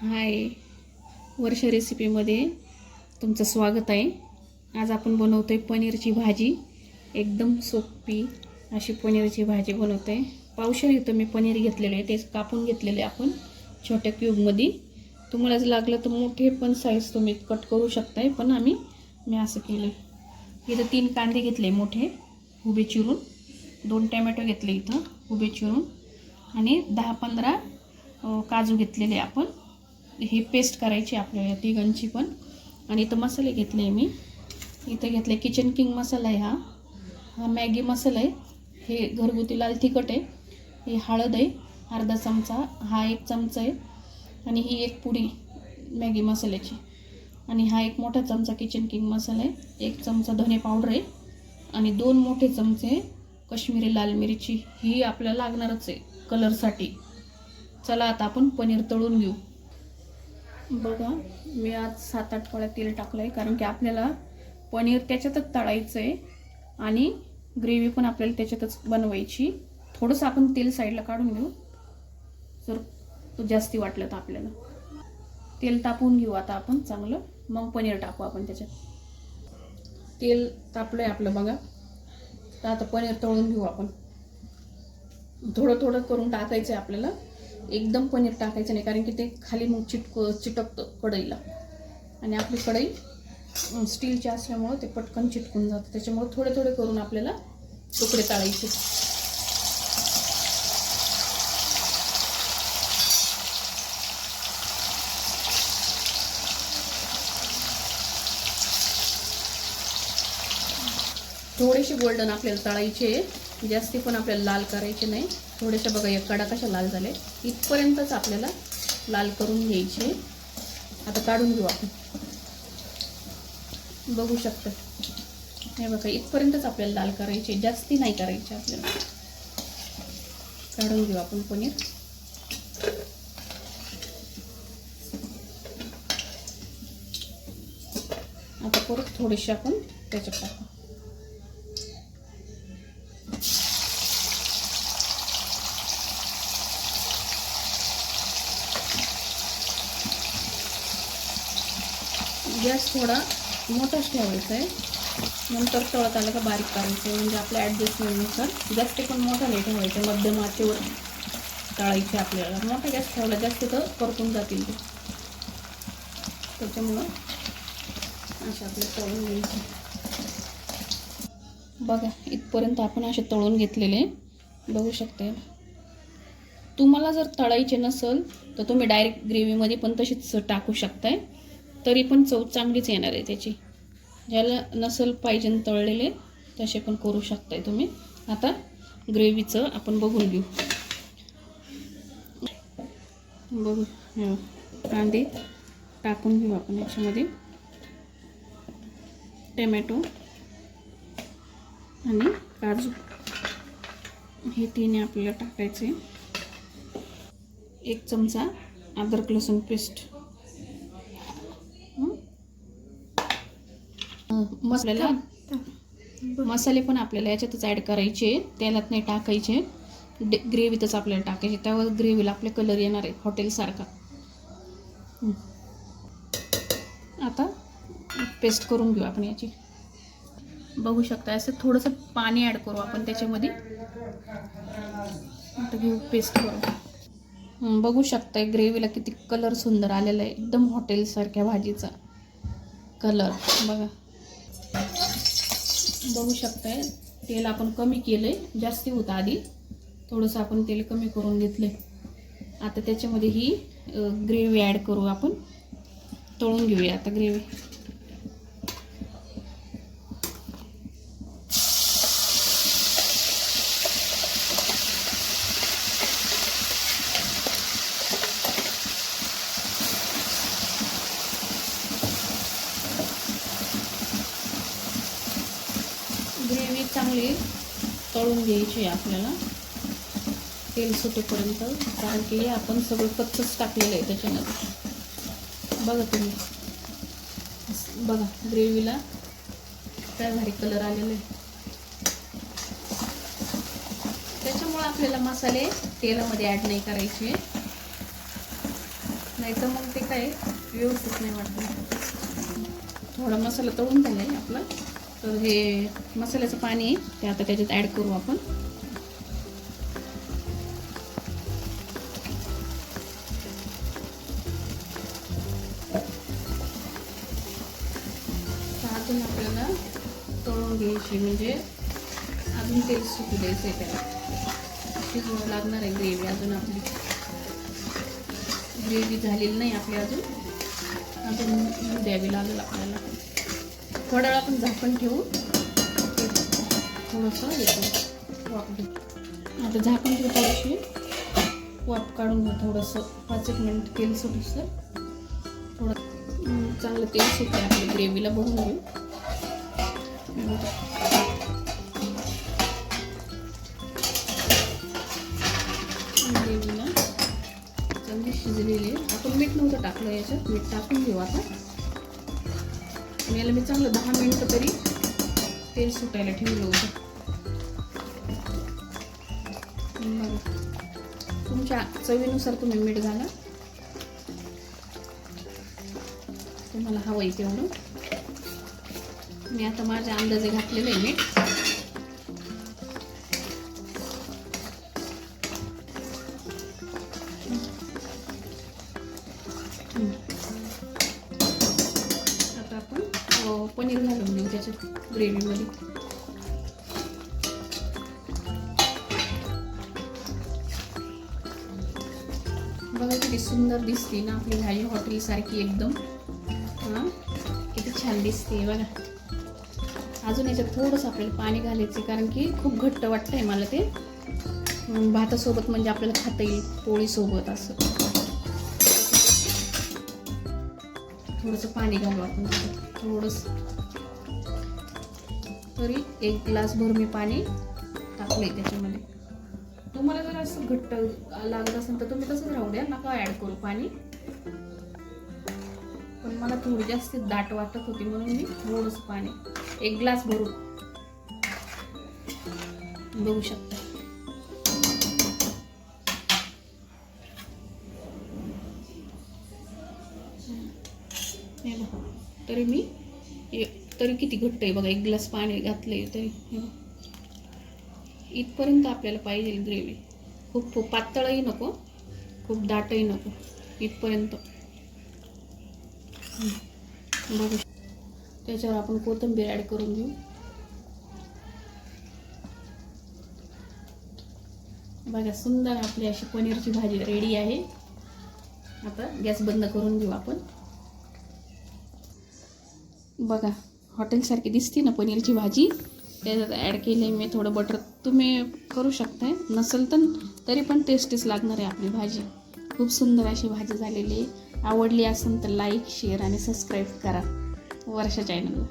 हाय. वर्ष रेसिपीमध्ये तुमचं स्वागत आहे. आज आपण बनवतो आहे पनीरची भाजी. एकदम सोपी अशी पनीरची भाजी बनवतो आहे पावशेर इथं मी पनीर घेतलेलं आहे. ते कापून घेतलेले आपण छोट्या क्यूबमध्ये. तुम्हाला जर लागलं तर मोठे पण साईज तुम्ही कट करू शकताय पण आम्ही मी असं केलं इथं तीन कांदे घेतले मोठे उभे चिरून. दोन टॅमॅटो घेतले इथं उभे चिरून. आणि दहा पंधरा काजू घेतलेले आपण. ही पेस्ट करायची आपल्याला तिघांची पण. आणि इथं मसाले घेतले मी. इथं घेतले किचन किंग मसाला आहे हा. हा मॅगी मसाला आहे. हे घरगुती लाल तिखट आहे. हे हळद आहे. अर्धा चमचा. हा एक चमचा आहे. आणि ही एक पुडी मॅगी मसाल्याची. आणि हा एक मोठा चमचा किचन किंग मसाला आहे. एक चमचा धने पावडर आहे. आणि दोन मोठे चमचे कश्मीरी लाल मिरची. ही आपल्याला लागणारच आहे कलरसाठी चला आता आपण पनीर तळून घेऊ. बघा मी आज सात आठ पळ्या तेल टाकलं आहे कारण की आपल्याला पनीर त्याच्यातच तळायचं आहे आणि ग्रेव्ही पण आपल्याला त्याच्यातच बनवायची. थोडंसं आपण तेल साईडला काढून घेऊ. जर तो जास्ती वाटलं तर आपल्याला. तेल तापवून घेऊ आता आपण चांगलं. मग पनीर टाकू आपण त्याच्यात. तेल तापलं आहे आपलं बघा. तर आता पनीर तळून घेऊ आपण. थोडं थोडं करून टाकायचं आहे आपल्याला. एकदम पनीर टाकायचं नाही कारण की ते खाली मग चिटक चिटकतं कढईला. आणि आपली कढई स्टीलची असल्यामुळं ते पटकन चिटकून जातं. त्याच्यामुळे थोडे थोडे करून आपल्याला तुकडे टाळायचे थोडेसे गोल्डन आपल्याला तळायचे जास्ती पण आपल्याला लाल करायचे नाही. थोडेसे बघा एक कडा कशा लाल झाले. इथपर्यंतच आपल्याला लाल करून घ्यायचे. आता काढून घेऊ आपण. बघू शकतो. हे बघा इथपर्यंतच आपल्याला लाल करायचे जास्ती नाही करायचे आपल्याला. काढून घेऊ आपण पनीर. आता परत थोडेसे आपण त्याच्यात टाकू. गॅस थोडा मोठाच ठेवायचा आहे. नंतर तळत आलं का बारीक करायचं आहे. म्हणजे आपल्या ॲडजस्टमेंटनुसार जास्त पण मोठा नाही ठेवायचं. मध्यम आचेवर तळायचे आपल्याला. मोठा गॅस ठेवला जास्त तर परतून जातील ते. त्याच्यामुळं असे आपले तळून घ्यायचे. बघा इथपर्यंत आपण असे तळून घेतलेले बघू शकते तुम्हाला जर तळायचे नसेल तर तुम्ही डायरेक्ट ग्रेव्हीमध्ये पण तशीच टाकू शकताय. तरी पण चव चांगलीच येणार आहे त्याची. ज्याला नसेल पाहिजे तळलेले तसे पण करू शकताय तुम्ही. आता ग्रेव्हीचं आपण बघून घेऊ. बघू कांदे टाकून घेऊ आपण याच्यामध्ये. टमॅटो आणि काजू. हे तिन्ही आपल्याला टाकायचे. एक चमचा अद्रक लसूण पेस्ट मसाल्याला मसाले पण आपल्याला याच्यातच ॲड करायचे. तेलात नाही टाकायचे. डे ग्रेव्हीतच आपल्याला टाकायचे. त्यावर ग्रेव्हीला आपले कलर येणार आहे हॉटेलसारखा. आता पेस्ट करून घेऊ आपण याची. बघू शकता असं थोडंसं पाणी ॲड करू आपण त्याच्यामध्ये. आता घेऊ पेस्ट करू बघू शकता ग्रेव्हीला किती कलर सुंदर आलेला आहे. एकदम हॉटेलसारख्या भाजीचा कलर बघा. बघू शकताय तेल आपण कमी केलंय जास्ती होतं आधी. थोडंसं आपण तेल कमी करून घेतलंय. आता त्याच्यामध्ये ही ग्रेव्ही ॲड करू आपण. तळून घेऊया आता ग्रेव्ही ग्रेव्ही चांगली तळून घ्यायची आहे आपल्याला. तेल सुटेपर्यंत कारण की आपण सगळं कच्चंच टाकलेलं आहे त्याच्यामध्ये. बघा तुम्ही. बघा ग्रेव्हीला काय भारी कलर आलेला आहे. त्याच्यामुळे आपल्याला मसाले तेलामध्ये ॲड नाही करायचे. नाही तर मग ते काय व्यवस्थित नाही वाटत. थोडा मसाला तळून झाला आहे आपला. तर हे मसाल्याचं पाणी आहे ते आता त्याच्यात ॲड करू आपण. अजून आपल्याला तळून घ्यायची म्हणजे अजून तेल सुटू द्यायचं आहे त्याला. शिजवावं लागणार आहे ग्रेव्ही अजून आपली ग्रेव्ही झालेली नाही आपली अजून. अजून द्यावी लागेल आपल्याला. थोडा वेळ आपण झाकण ठेवू. थोडंसं येतो वाफ देऊ आता झाकण ठेवू थोडीशी. वाफ काढून घेऊ थोडंसं. पाच एक मिनिट तेल सुटूसं. थोडं चांगलं तेल सुटलं आपल्या ग्रेव्हीला बघून घेऊ. ग्रेव्हीला. चांगली शिजलेली आहे. आपण मीठ नव्हतं टाकलं याच्यात. मीठ टाकून घेऊ आता. आणि याला मी चांगलं दहा मिनटं तरी तेल सुटायला ठेवलं होतं. बरं. तुमच्या चवीनुसार तुम्ही मीठ घाला. तुम्हाला हवं आहे तेवढं. मी आता माझ्या अंदाजे घातलेलं आहे मीठ. पनीर घालून देऊ त्याच्यात ग्रेव्हीमध्ये. बघा किती सुंदर दिसते ना आपली भाजी हॉटेलसारखी एकदम. हां किती छान दिसते बघा. अजून याच्यात थोडंसं आपल्याला पाणी घालायचं कारण की खूप घट्ट वाटतंय मला ते. भातासोबत म्हणजे आपल्याला खाता येईल पोळीसोबत असं. थोडंसं पाणी घालू आपण त्याच्यात. थोडंसं. तरी एक ग्लासभर मी पाणी टाकले त्याच्यामध्ये. तुम्हाला जर असं घट्ट लागत असेल तर तुम्ही तसंच राहू द्या नका ॲड करू पाणी. पण मला थोडी जास्त दाट वाटत होती म्हणून मी थोडंसं पाणी एक ग्लास भरून. बघू शकता. तरी मी ए- तरी किती घट्ट आहे बघा एक ग्लास पाणी घातलं आहे तरी इथपर्यंत आपल्याला पाहिजे ग्रेव्ही. खूप खूप पातळही नको खूप दाटही नको इथपर्यंत. बघू. त्याच्यावर आपण कोथिंबीर ॲड करून घेऊ. बघा सुंदर आपली अशी पनीरची भाजी रेडी आहे. आता गॅस बंद करून घेऊ आपण. बघा हॉटेलसारखी दिसते ना पनीरची भाजी. त्याच्यात ॲड केले मी थोडं बटर तुम्ही करू शकताय. नसेल तर तरी पण टेस्टीच लागणार आहे आपली भाजी. खूप सुंदर अशी भाजी झालेली आहे. आवडली असेल तर लाईक शेअर आणि सबस्क्राईब करा. वर्षा चॅनलला